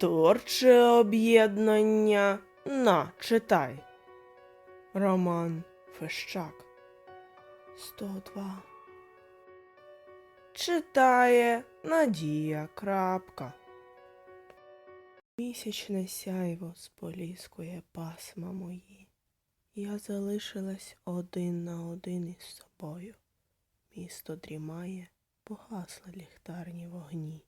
Творче об'єднання на читай. Роман Фещак 102 Читає Надія Крапка. Місячне сяйво споліскує пасма мої. Я залишилась один на один із собою. Місто дрімає, погасли ліхтарні вогні.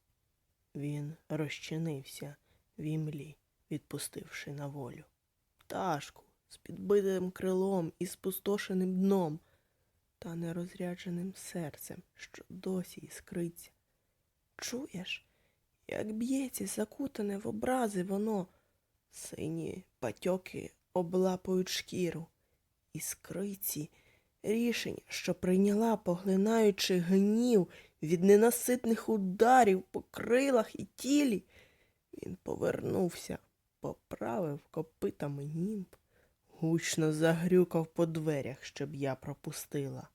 Він розчинився в імлі, відпустивши на волю. Пташку з підбитим крилом і спустошеним дном, та нерозрядженим серцем, що досі іскриться. Чуєш, як б'ється закутане в образи воно, сині патьоки облапують шкіру, іскриці рішення, що прийняла, поглинаючи гнів від ненаситних ударів по крилах і тілі, він повернувся, поправив копитами німб, гучно загрюкав по дверях, щоб я пропустила.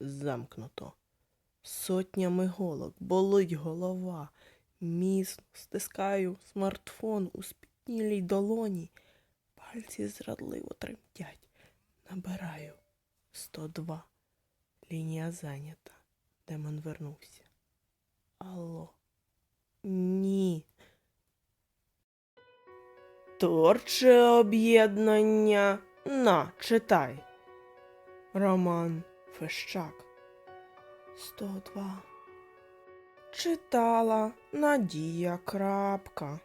Замкнуто. Сотнями голок болить голова. Міцно стискаю смартфон у спітнілій долоні. Пальці зрадливо тремтять. Набираю 102. Лінія зайнята. Демон вернувся. Алло. Ні. Творче об'єднання на читай. Роман Фещак 102 Читала Надія Крапка